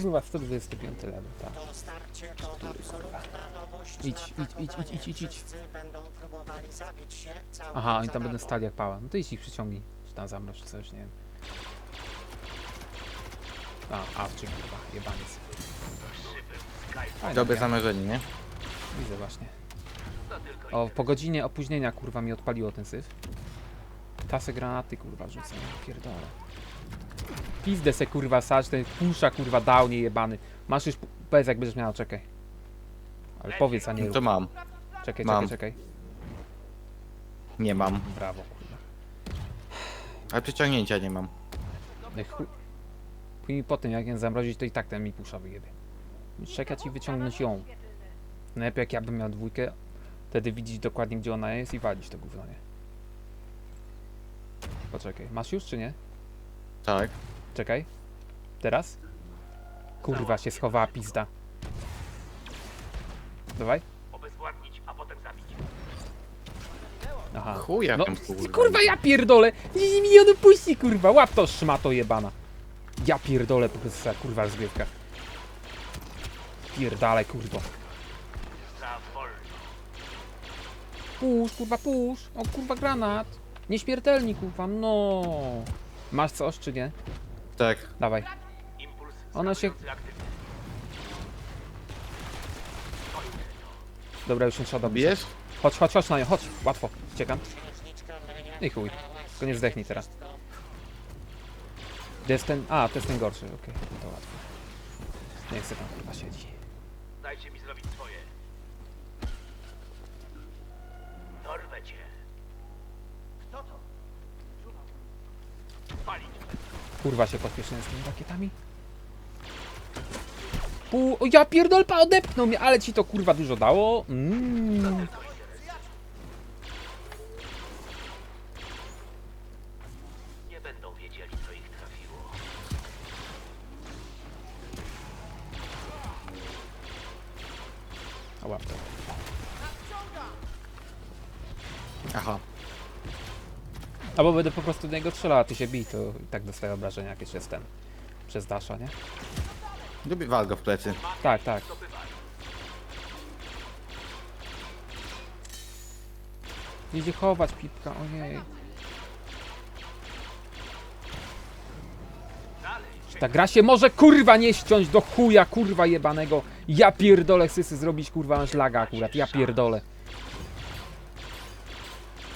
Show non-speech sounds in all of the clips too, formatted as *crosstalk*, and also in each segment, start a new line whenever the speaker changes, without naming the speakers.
kurwa, 125 level, tak.
Nowość.
Idź, idź, idź, idź, idź, idź, idź.
Wszyscy będą próbowali zabić się całkiem
Aha, oni tam będą stali jak pała. No to idź ich przyciągnij. Czy tam zamroź, czy coś, nie wiem. A, awczy kurwa, jebaniec. Fajna
Dobre
gra.
zamierzenie, nie?
Widzę właśnie. O, po godzinie opóźnienia kurwa mi odpaliło ten syf. Tasy granaty kurwa rzucę, ja pierdolę. Pizdę se kurwa sacz, ten pusza kurwa downie jebany. Masz już, powiedz jak będziesz miał, czekaj. Ale powiedz, a nie rób.
to mam.
Czekaj,
mam.
czekaj, czekaj.
Nie mam.
Brawo kurwa.
Ale przyciągnięcia nie mam.
Jak chuj. Później po tym jak ją zamrozić, to i tak ten mi pusza wyjebie. Czekać i wyciągnąć ją. Najlepiej jak ja bym miał dwójkę, wtedy widzieć dokładnie gdzie ona jest i walić to gówno, nie? Poczekaj, masz już czy nie?
Tak.
Czekaj. Teraz? Kurwa się schowała pizda. Dawaj.
Obezwładnić, a potem zabić.
Aha.
Chuja
No,
tam kurwa.
ja pierdolę! Nie, nie, nie dopuści kurwa! Łap to szmato jebana! Ja pierdolę po prostu kurwa rozgrywka. Pierdalaj kurwa.
Za wolno.
Pusz, kurwa, pusz. O, kurwa, granat. Nieśmiertelni, kurwa, no. Masz coś, czy nie?
Tak.
Dawaj.
Impuls
Ona się-
aktywny.
Dobra, już nie trzeba dobić.
Bijesz?
Chodź, chodź, chodź na nią, chodź. Łatwo. Ciekam.
Księżniczka Melia
I chuj. Tylko nie zdechnij teraz. Gdzie jest ten... A, to jest ten gorszy, okej. To łatwo. Nie chcę tam, kurwa, siedzi. Kurwa się pośpieszyłem z tymi rakietami. Pół... O, ja pierdolpa, odepnął mnie, ale ci to, kurwa, dużo dało. Mm.
Nie będą wiedzieli, co ich trafiło.
A łap to.
Aha.
Albo będę po prostu do niego strzelał, a ty się bij, to i tak dostaję obrażenia jakieś jest ten. Przez Dasha, nie?
Lubię wal go w plecy.
Tak, tak. Idzie chować pipka, ojej. Ta gra się może kurwa nie ściąć do chuja kurwa jebanego. Ja pierdolę chcę zrobić kurwa aż laga akurat, ja pierdolę.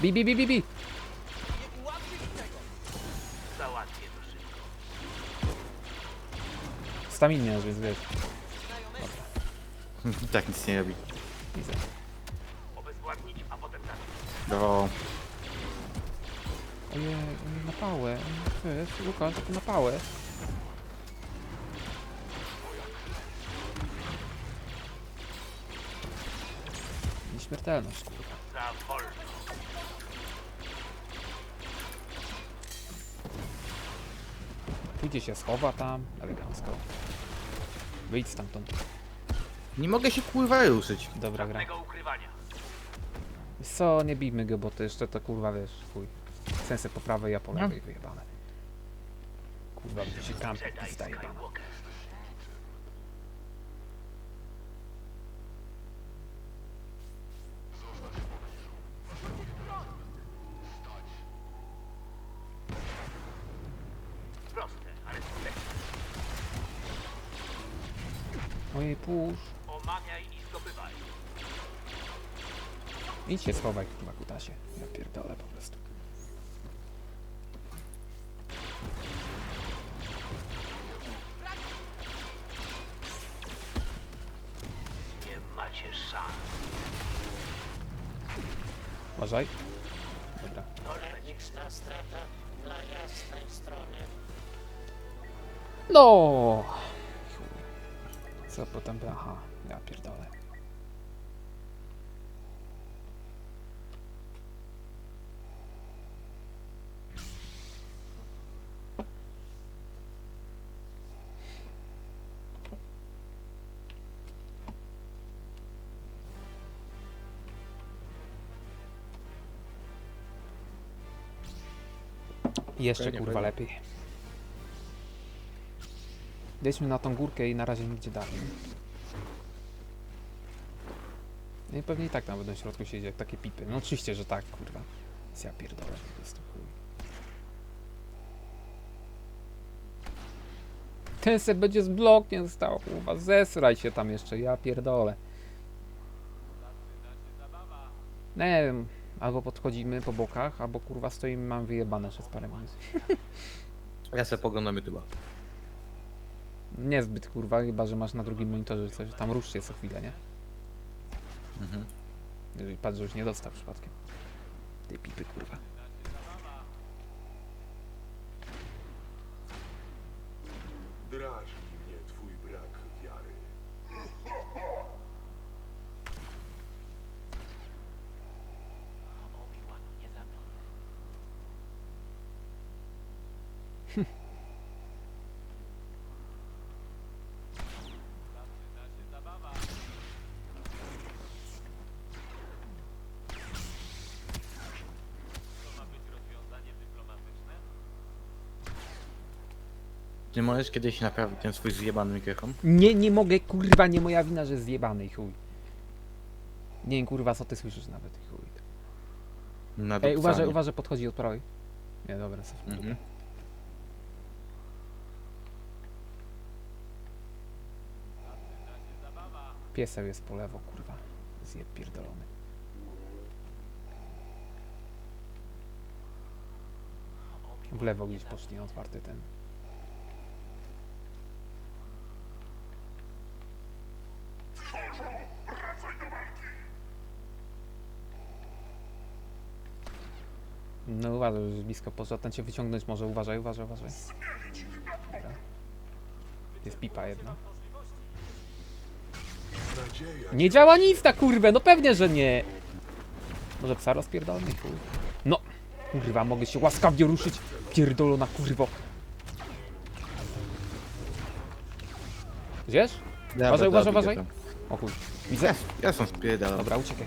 Bi bi bi bi bi. Stamin nie więc wiesz. *laughs*
tak nic nie robi.
Widzę.
Obezwładnić, a potem zabić.
Do...
Ojej, ojej, na pałę. Wiesz, Łukasz, to na pałę. Nieśmiertelność kurwa.
Za wolno.
Pójdzie się schowa tam, elegancko. Wyjdź stamtąd.
Nie mogę się kurwa ruszyć.
Dobra gra.
Żadnego ukrywania.
Wiesz Co, nie bijmy go, bo to jeszcze to kurwa wiesz, chuj. Sensy po prawej, ja po lewej wyjebane. Kurwa, będzie się kampi, pizda jebana.
Skywalker.
Ojej, pusz.
Omamiaj i zdobywaj.
Idź się schowaj, kurwa, kutasie. Ja pierdolę po prostu.
Nie macie szans.
Uważaj. Dobra.
Tragiczna strata dla jasnej strony.
No. Co potem. Aha, ja pierdolę. Jeszcze
Fajnie,
kurwa lepiej. Lećmy na tą górkę i na razie nigdzie dalej. No i pewnie i tak tam będą w środku siedzieć jak takie pipy. No oczywiście, że tak, kurwa. Więc Ja pierdolę po prostu. Ten se będzie z blokiem stał, kurwa. Zesraj się tam jeszcze, ja pierdolę. Nie wiem, albo podchodzimy po bokach, albo kurwa stoimy, mam wyjebane przez parę minut.
Ja sobie poglądam YouTube'a.
Niezbyt kurwa, chyba że masz na drugim monitorze coś, tam rusz się co chwilę, nie?
Mhm.
Jeżeli patrz, że już nie dostał przypadkiem. Tej pipy kurwa.
Czy możesz kiedyś naprawić ten swój zjebany mikrofon?
Nie, nie mogę, kurwa, nie moja wina, że zjebany chuj. Nie wiem, kurwa, co ty słyszysz nawet, chuj.
Na
Ej,
dupcanie.
uważaj, uważaj, podchodzi od prawej. Nie, dobra, sobie
Mhm.
Pieseł jest po lewo, kurwa. Zjeb pierdolony. W lewo gdzieś poszli, otwarty ten. No uważaj, że jest blisko poszedł, ten cię wyciągnąć może, uważaj, uważaj, uważaj. Dobra. Jest pipa jedna. Nie działa nic ta kurwę, no pewnie, że nie. Może psa rozpierdolny? Chuj. No, kurwa, mogę się łaskawie ruszyć. Pierdolona kurwo.
Dobra,
Uważaj, uważaj, uważaj. O chuj. Widzę?
Ja, ja są spierdalam.
Dobra, uciekaj.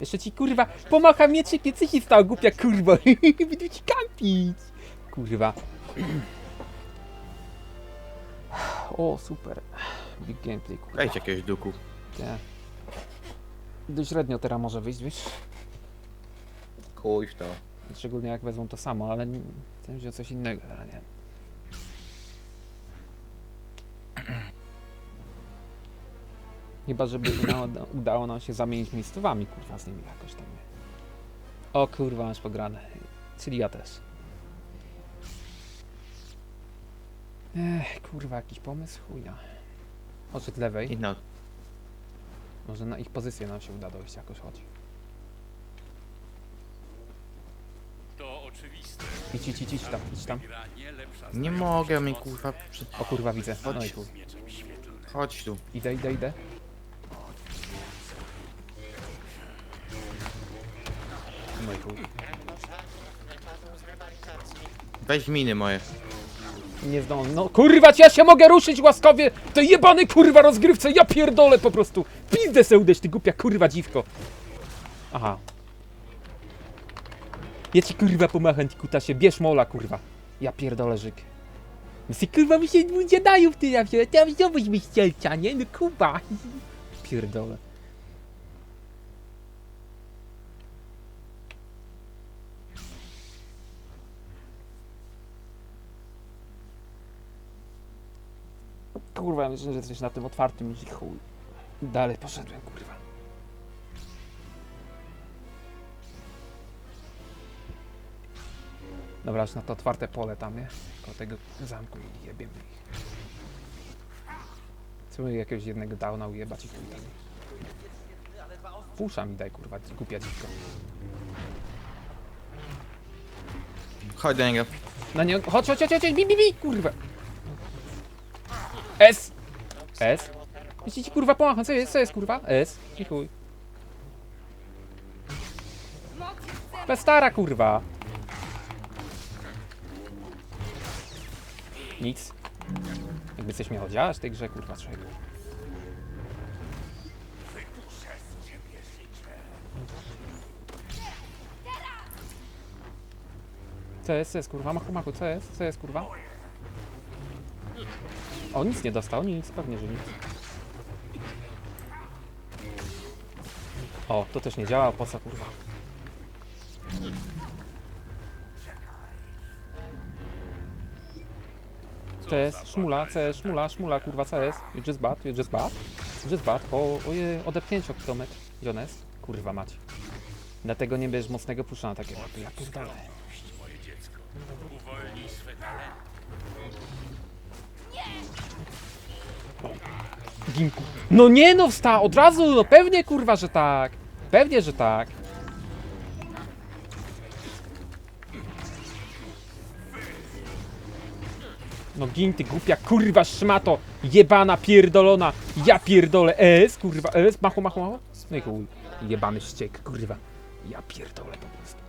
Jeszcze ci kurwa pomacha mieczykiem, co ci stało głupia kurwa? *laughs* Będę ci kampić. Kurwa. O, super. Big gameplay, kurwa.
Dajcie jakiegoś duku.
Nie. Dość średnio teraz może wyjść, wiesz?
W to.
Szczególnie jak wezmą to samo, ale nie- chcę wziąć coś innego, ale nie. Chyba, żeby udało, udało nam się zamienić miejscowami, kurwa, z nimi jakoś tam. O kurwa, masz pograne. Czyli ja też. Ech, kurwa, jakiś pomysł? Chuja. Odszedł
I
lewej. Może na ich pozycję nam się uda dojść jakoś, chodź.
To oczywiste.
Idź, idź, idź, idź tam, idź tam.
Gra nie lepsza
nie mogę mi kurwa... Przy...
O kurwa, widzę. No i
świetlnym.
Chodź tu.
Idę, idę, idę. No.
Weź miny moje.
Nie zdążę. No kurwa, ja się mogę ruszyć łaskawie? To jebany kurwa rozgrywce, ja pierdolę po prostu. Pizdę se uderz, ty głupia kurwa dziwko. Aha. Ja ci kurwa pomacham, ci kutasie, bierz mola kurwa. Ja pierdolę żyk. No si kurwa mi się ludzie dają w ty, ja wziąłem, ja wziąłeś mi ścielcia, nie? No kurwa. Pierdolę. Kurwa, ja myślę, że jesteś na tym otwartym i chuj. Dalej poszedłem, kurwa. Dobra, aż na to otwarte pole tam, nie? Koło tego zamku i jebiemy ich. Chcemy jakiegoś jednego downa ujebać i chuj tam. Pusza mi daj, kurwa, głupia dziwko.
Chodź do niego.
Na nie... Chodź, chodź, chodź, chodź, bi, bi, bi, kurwa. S! S? Jeśli ci kurwa pomacham, co jest, co jest kurwa? S? I chuj. Stara kurwa. Nic. Jakby coś miało działać w tej grze, kurwa, czego. Co jest, co jest kurwa? Machu, machu, co jest? Co jest kurwa? O, nic nie dostał, nic, pewnie, że nic. O, to też nie działa, po co kurwa? CS, szmula, CS, szmula, szmula, kurwa, CS. You just bad, you just bad. Just bad. O, oje, odepchnięcie od kilometr. Jones, kurwa mać. Dlatego nie bierzesz mocnego pusza na takie ja pierdolę.
Uwolnij swe talenty.
Gimku. No nie no, wsta, od razu, no pewnie kurwa, że tak. Pewnie, że tak. No gin ty głupia kurwa szmato, jebana pierdolona, ja pierdolę, es kurwa, es, macho, macho, macho. No i chuj, jebany ściek, kurwa. Ja pierdolę po prostu.